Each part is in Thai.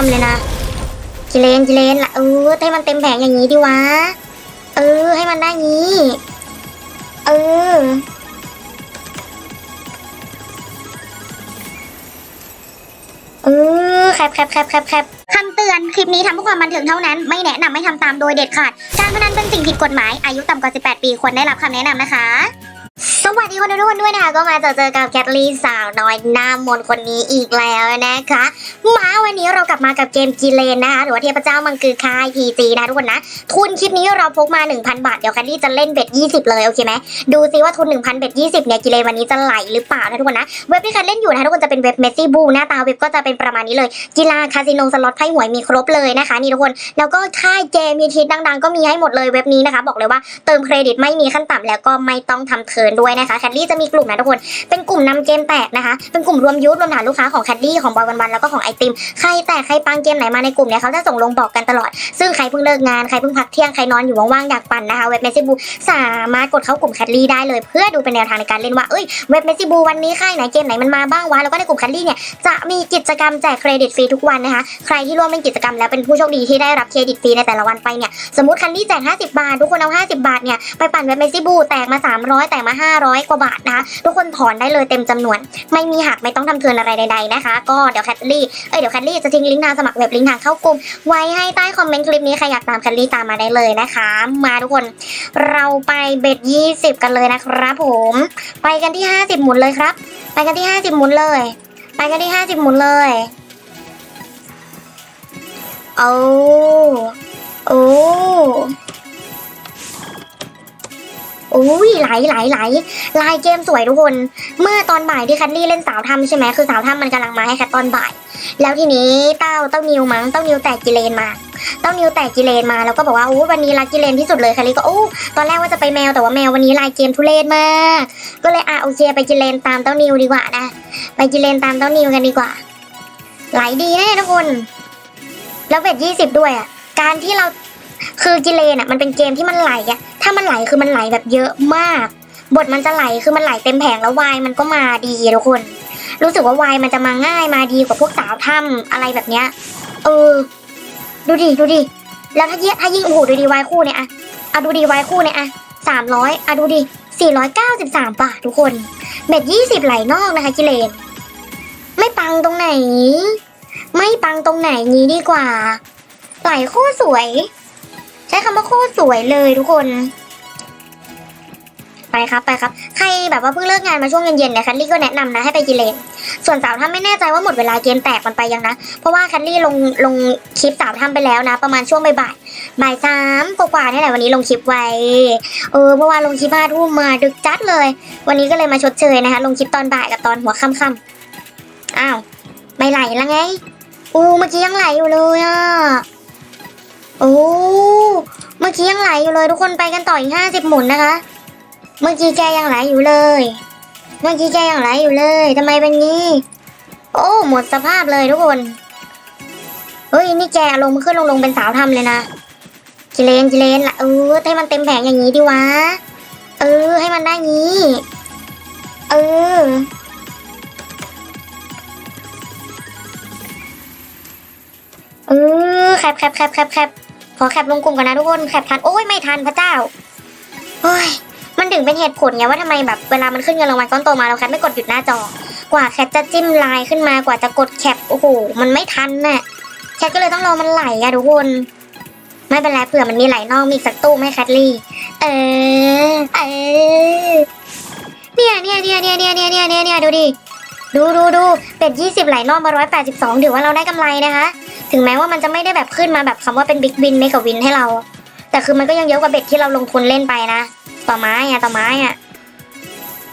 ทำเลยนะกิเลนกิเลนละเออให้มันเต็มแผงอย่างนี้ดิวะ เออ ให้มันได้งี้ เออ เออแคปแคปแคปแคปแคปคำเตือนคลิปนี้ทำเพื่อความบันเทิงเท่านั้น ไม่แนะนำไม่ทำตามโดยเด็ดขาด การพนันเป็นสิ่งผิดกฎหมาย อายุต่ำกว่า 18 ปีควรได้รับคำแนะนำนะคะ วัสดีคนทุกคนด้วยนะคะก็มาเจอเจอกับแคทลี่สาวน้อยหน้ามนต์คนนี้อีกแล้วนะคะมาวันนี้เรากลับมากับเกมจีเลนนะคะหรือว่าเทพเจ้ามังคือคายพีจีนะทุกคนนะทุนคลิปนี้เราพกมา 1,000 บาทเดี๋ยวแคทลี่จะเล่นเบ็ด20 เลยโอเคไหมดูซิว่าทุน 1,000เบ็ด20เนี่ยกิเลนวันนี้จะไหลหรือเปล่านะทุกคนนะเว็บที่แคทเล่นอยู่นะคะทุกคนจะเป็นเว็บเมสซี่บูหน้าตาเว็บก็จะเป็นประมาณนี้เลยกีฬาคาสิโนสล็อตไพ่หวยมีครบเลยนะคะนี่ทุกคนแล้วก็ค่ายเกมมีทิศดัง ๆ ก็มีให้หมดเลยเว็บนี้นะคะบอกเลยว่าเติมเครดิตไม่มีขั้นต่ำแล้วก็ไม่ต้องทำเทินด้วยนะคะแคทลี่จะมีกลุ่มนะทุกคน เป็นกลุ่มนำเกมแตกนะคะ เป็นกลุ่มรวมยูทรวมฐานลูกค้าของแคดดี้ของบอยวันวันแล้วก็ของไอติม ใครแตกใครปังเกมไหนมาในกลุ่มเนี่ยเขาจะส่งลงบอกกันตลอด ซึ่งใครเพิ่งเลิกงาน ใครเพิ่งพักเที่ยง ใครนอนอยู่ว่างๆอยากปั่นนะคะ เว็บเมซิบูสามารถกดเข้ากลุ่มแคดลี่ได้เลย เพื่อดูเป็นแนวทางในการเล่นว่า เอ้ย เว็บเมซิบูวันนี้ค่ายไหนเกมไหนมันมาบ้างวะ แล้วก็ในกลุ่มแคดลี่เนี่ยจะมีกิจกรรมแจกเครดิตฟรีทุกวันนะคะ ใครที่ร่วมเป็นกิจกรรมแล้วเป็นผู้โชคดีที่ได้รับเครดิตฟรีในแต่ละวันไปเนี่ย สมมติคันดี้แจก50 บาท ทุกคนเอา 50 บาทเนี่ยไปปั่นเว็บเมซิบูแตกมา 300 แตกมา 500กว่าบาทนะคะทุกคนถอนได้เลยเต็มจำนวน ไม่มีหักไม่ต้องทำเทินอะไรใดๆนะคะ ก็เดี๋ยวแคทลี่เอ้ยเดี๋ยวแคทลี่จะทิ้งลิงก์ทางสมัครเว็บลิงก์ทางเข้ากลุ่มไว้ให้ใต้คอมเมนต์คลิปนี้ใครอยากตามแคทลี่ตามมาได้เลยนะคะ มาทุกคนเราไปเบ็ด20 กันเลยนะครับผม ไปกันที่ 50 หมุนเลยครับ ไปกันที่ 50 หมุนเลย ไปกันที่ 50 หมุนเลยโอ้โอ้ อ้ยไหลไหลไหลลายเกมสวยทุกคน เมื่อตอนบ่ายที่แคันลี่เล่นสาวถ้ำใช่ไหมคือสาวถ้ำมันกำลังมาให้แคทตอนบ่าย แล้วทีนี้เต้าเต้านิวมั้งเต้านิวแตกกิเลนมาเต้านิวแตกกิเลนมาแล้วก็บอกว่าอู้วันนี้รักกิเลนที่สุดเลยแคทลี่ก็อู้ตอนแรกว่าจะไปแมวแต่ว่าแมววันนี้ลายเกมทุเรศมาก ก็เลยอะโอเคไปกิเลนตามเต้านิวดีกว่านะ ไปกิเลนตามเต้านิวกันดีกว่า ไหลดีแน่ทุกคน แล้วเบ็ดยี่สิบด้วยอะการที่เรา คือกิเลนอะมันเป็นเกมที่มันไหลอะถ้ามันไหลคือมันไหลแบบเยอะมาก บทมันจะไหลคือมันไหลเต็มแผงแล้ววายมันก็มาดีทุกคน รู้สึกว่าวายมันจะมาง่ายมาดีกว่าพวกสาวถ้ำอะไรแบบเนี้ยเออ ดูดิดูดิแล้วถ้าเยถ้ายิ่งโอ้โหดูดิวายคู่เนี่ยอะอะดูดิวายคู่เนี่ยอะสามร้อยอะดูดิสี่ร้อยเก้าสิบสามบาททุกคนเบ็ดยี่สิบไหลนอกนะคะกิเลนไม่ปังตรงไหน ไม่ปังตรงไหนนี้ดีกว่าไหลคตรสวย ใช้คำว่าโคตรสวยเลยทุกคน ไปครับไปครับ ใครแบบว่าเพิ่งเลิกงานมาช่วงเย็นๆเนี่ยคันลี่ก็แนะนำนะให้ไปกิเลนส่วนสาวถ้ำไม่แน่ใจว่าหมดเวลาเกมแตกมันไปยังนะ เพราะว่าคันลี่ลงลงคลิปสาวถ้ำไปแล้วนะ ประมาณช่วงบ่ายบ่ายสามกว่าๆนี่แหละวันนี้ลงคลิปไว้ เออเมื่อวานลงคลิปห้าทุ่มมาดึกจัดเลย วันนี้ก็เลยมาชดเชยนะคะ ลงคลิปตอนบ่ายกับตอนหัวค่ำๆอ้าวไม่ไหลแล้วไง อูเมื่อกี้ยังไหลอยู่เลยอะ โอ้เมื่อกี้ยังไหลอยู่เลยทุกคนไปกันต่ออีกห้าสิบหมุนนะคะ เมื่อกี้แกยังไหลอยู่เลย เมื่อกี้แกยังไหลอยู่เลยทำไมเป็นงี้ โอ้หมดสภาพเลยทุกคนเฮ้ยนี่แกลงมาขึ้นลงลงเป็นสาวทำเลยนะกิเลนกิเลนละเออให้มันเต็มแผงอย่างนี้ดิวะเออ ให้มันได้งี้ เออเออแคปแคปแคปแคปแคป ขอแคปลงกลุ่มก่อนนะทุกคนแคปทันโอ้ยไม่ทันพระเจ้าโอ้ยมันถึงเป็นเหตุผลไงว่าทำไมแบบเวลามันขึ้นเงินรางวัลก้อนโตมาเราแคปไม่กดหยุดหน้าจอ กว่าแคปจะจิ้มไลน์ขึ้นมากว่าจะกดแคปโอ้โหมันไม่ทันน่ะแคปก็เลยต้องรอมันไหลอะทุกคนไม่เป็นไรเผื่อมันมีไหลนอกมีสักตู้ไหมแคทลี่เออเออเนี่ยเนี่ยเนี่ยเนี่ยเนี่ยเนี่ยเนี่ยเนี่ยเนี่ยดูดิดูดูดูเป็ดยี่สิบไหลนอกมาร้อยแปดสิบสองถือว่าเราได้กำไรนะคะ ถึงแม้ว่ามันจะไม่ได้แบบขึ้นมาแบบคำว่าเป็นบิ๊กวินเมกะวินให้เรา แต่คือมันก็ยังเยอะกว่าเบ็ดที่เราลงทุนเล่นไปนะ ต่อไม้อะต่อไม้อะ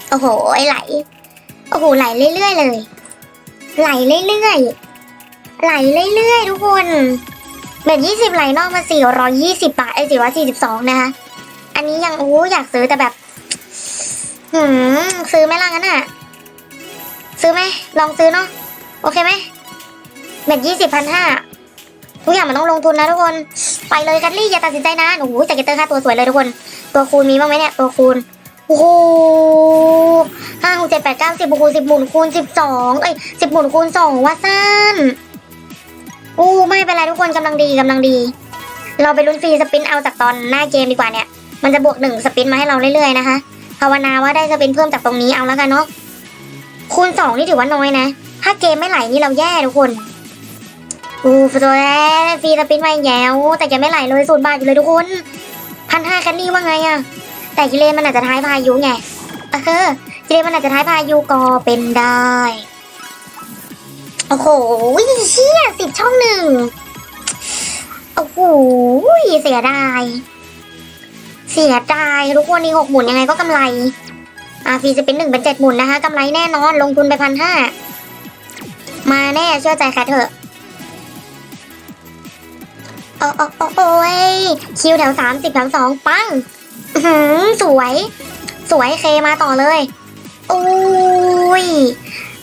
โอ้โหไหล โอ้โหไหลเรื่อยๆเลย ไหลเรื่อยๆไหลเรื่อยๆทุกคนเบ็ดยี่สิบไหลนอกมาสี่ร้อยยี่สิบบาทไอ้สี่ร้อยสี่สิบสองนะคะอันนี้ยังโอ้อยากซื้อแต่แบบหืมซื้อไหมล่ะงั้นอะซื้อไหมลองซื้อเนาะโอเคไหม เบ็ดยี่สิบพันห้าทุกอย่างมันต้องลงทุนนะทุกคน ไปเลยคัทลี่อย่าตัดสินใจนะโอ้โหแต่เกตเตอร์ค่าตัวสวยเลยทุกคน ตัวคูณมีบ้างไหมเนี่ยตัวคูณโอ้โหห้าหกเจ็ดแปดเก้าสิบคูณสิบหมุนคูณสิบสองเอ้ยสิบหมุนคูณสองว่าสั้นอู้ไม่เป็นไรทุกคนกำลังดีกำลังดี เราไปลุ้นฟรีสปินเอาจากตอนหน้าเกมดีกว่าเนี่ย มันจะบวกหนึ่งสปินมาให้เราเรื่อยๆนะคะภาวนาว่าได้สปินเพิ่มจากตรงนี้เอาแล้วกันเนาะคูณสองนี่ถือว่าน้อยนะ ถ้าเกมไม่ไหลนี่เราแย่ทุกคน อู้ฟตัวแรกฟรีสปินมาอีกแล้วแต่ยังไม่ไหลเลยศูนย์บาทอยู่เลยทุกคนพันห้าแคนนี่ว่าไงอะแต่กิเลนมันอาจจะท้ายพายุไงเออกิเลนมันอาจจะท้ายพายุก็เป็นได้โอ้โหเชี่ยสิบช่องหนึ่งโอ้โหเสียดายเสียดายทุกคนนี่หกหมุนยังไงก็กำไรอาฟีจะเป็นหนึ่งเป็นเจ็ดหมุนนะคะกำไรแน่นอนลงทุนไปพันห้ามาแน่เชื่อใจแคทเถอะ อ้โอ้โอ้โอ้ยคิวแถวสามสิบแถวสองปังหือสวย สวยเคมาต่อเลยโอ้ย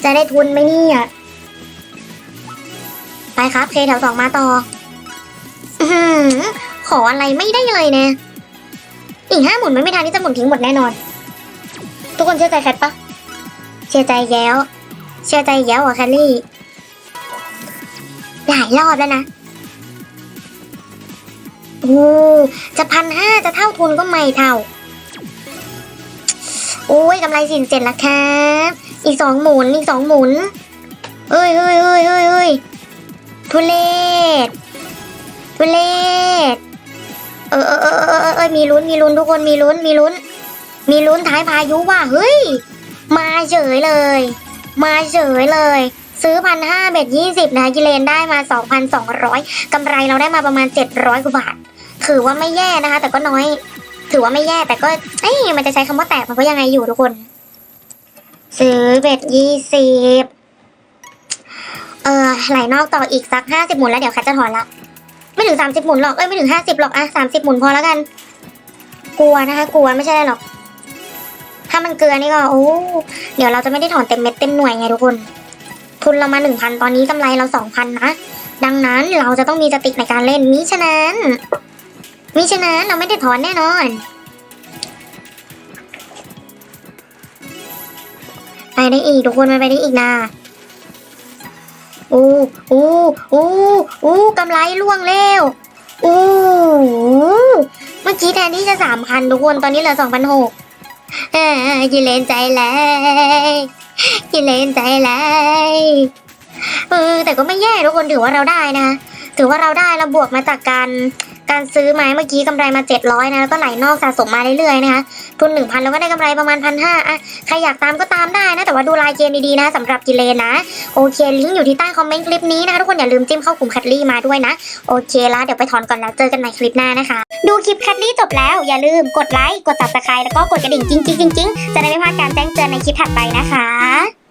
จะได้ทุนไหมเนี่ยไปครับเคแถวสองมาต่อหือขออะไรไม่ได้เลยเนี่ยอีกห้าหมุนไม่ไม่ทันที่จะหมุนทิ้งหมดแน่นอน ทุกคนเชื่อใจแคทปะเชื่อใจแย้ว เชื่อใจแย้วอะแคลรี่หลายรอบแล้วนะ โอ้จะพันห้าจะเท่าทุนก็ไม่เท่า โอ้ยกำไรสินเสร็จแล้วครับ อีกสองหมุน อีกสองหมุนเอ้ยเอ้ยเอ้ยเอ้ยเอ้ยทุเลศทุเลศเออเออเออเออเออเออมีลุ้นมีลุ้นทุกคนมีลุ้นมีลุ้น มีลุ้นท้ายพายุว่ะเฮ้ย มาเฉยเลย มาเฉยเลย ซื้อพันห้าเบ็ดยี่สิบนะคะกิเลนได้มาสองพันสองร้อยกำไรเราได้มาประมาณเจ็ดร้อยกว่าบาท ถือว่าไม่แย่นะคะ แต่ก็น้อย ถือว่าไม่แย่แต่ก็เอ้ยมันจะใช้คำว่าแตกมันก็ยังไงอยู่ทุกคน ซื้อเบ็ดยี่สิบเออไหลนอกต่ออีกสักห้าสิบหมุนแล้วเดี๋ยวแคทจะถอนละไม่ถึงสามสิบหมุนหรอกเอ้ยไม่ถึงห้าสิบหรอกอะสามสิบหมุนพอแล้วกัน กลัวนะคะ กลัวไม่ใช่อะไรหรอก ถ้ามันเกลือนี่ก็โอ้เดี๋ยวเราจะไม่ได้ถอนเต็มเม็ดเต็มหน่วยไงทุกคน ทุนเรามาหนึ่งพันตอนนี้กำไรเราสองพันนะดังนั้นเราจะต้องมีสติในการเล่นมิฉะนั้น มิฉะนั้นเราไม่ได้ถอนแน่นอน ไปได้อีกทุกคนมันไปได้อีกนะโอู้อู้อู้อู้กำไรล่วงแล้วโอ้เมื่อกี้แทนที่จะสามพันทุกคนตอนนี้เหลือสองพันหกเออกิเลนใจเลยกิเลนใจเลยเออแต่ก็ไม่แย่ทุกคนถือว่าเราได้นะ ถือว่าเราได้เราบวกมาจากการ การซื้อไม้เมื่อกี้กำไรมา 700นะแล้วก็ไหลนอกสะสมมาเรื่อยๆนะคะทุน 1,000 แล้วก็ได้กำไรประมาณ 1,500อะใครอยากตามก็ตามได้นะ แต่ว่าดูลายเกมดีๆนะสำหรับกิเลนนะโอเคลิงก์อยู่ที่ใต้คอมเมนต์คลิปนี้นะคะทุกคนอย่าลืมจิ้มเข้ากลุ่มแคทลี่มาด้วยนะโอเคแล้วเดี๋ยวไปถอนก่อนแล้วเจอกันใหม่คลิปหน้านะคะ ดูคลิปแคทลี่จบแล้วอย่าลืมกดไลค์กด subscribe แล้วก็กดกระดิ่งจริงๆๆๆจะได้ไม่พลาดการแจ้งเตือนในคลิปถัดไปนะคะ